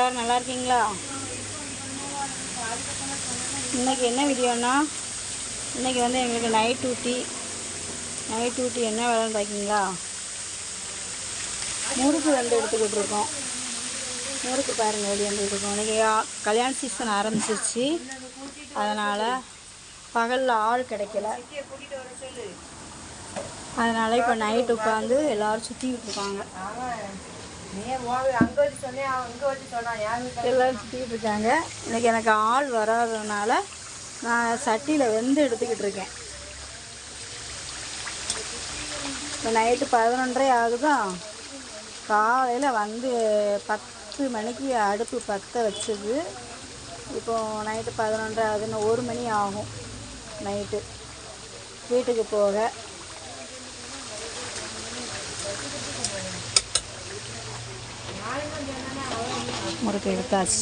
எல்லோரும் நல்லா இருக்கீங்களா? இன்றைக்கி என்ன வீடியோன்னா இன்றைக்கி வந்து எங்களுக்கு நைட் ஊட்டி நைட் ஊட்டி என்ன வேலைன்னு பார்க்கிங்களா முறுக்கு வந்து எடுத்துக்கிட்டு இருக்கோம் முறுக்கு பாருங்கள் வெளியே வந்துட்டு இருக்கோம் இன்றைக்கி கல்யாண சீசன் ஆரம்பிச்சிருச்சு. அதனால் பகலில் ஆள் கிடைக்கல. அதனால் இப்போ நைட் உட்காந்து எல்லோரும் சுற்றிக்கிட்டு இருக்காங்க எல்லோரும் சுற்றிக்கிட்டு இருக்காங்க. இன்றைக்கி எனக்கு ஆள் வராததுனால நான் சட்டியில் வெந்து எடுத்துக்கிட்டு இருக்கேன். இப்போ நைட்டு பதினொன்றரை ஆகுதா? காலையில் வந்து பத்து மணிக்கு அடுப்பு பற்ற வச்சது. இப்போ நைட்டு பதினொன்றரை ஆகுதுன்னு ஒரு மணி ஆகும் நைட்டு வீட்டுக்கு போக. முறுக்கு எடுத்தாச்சு.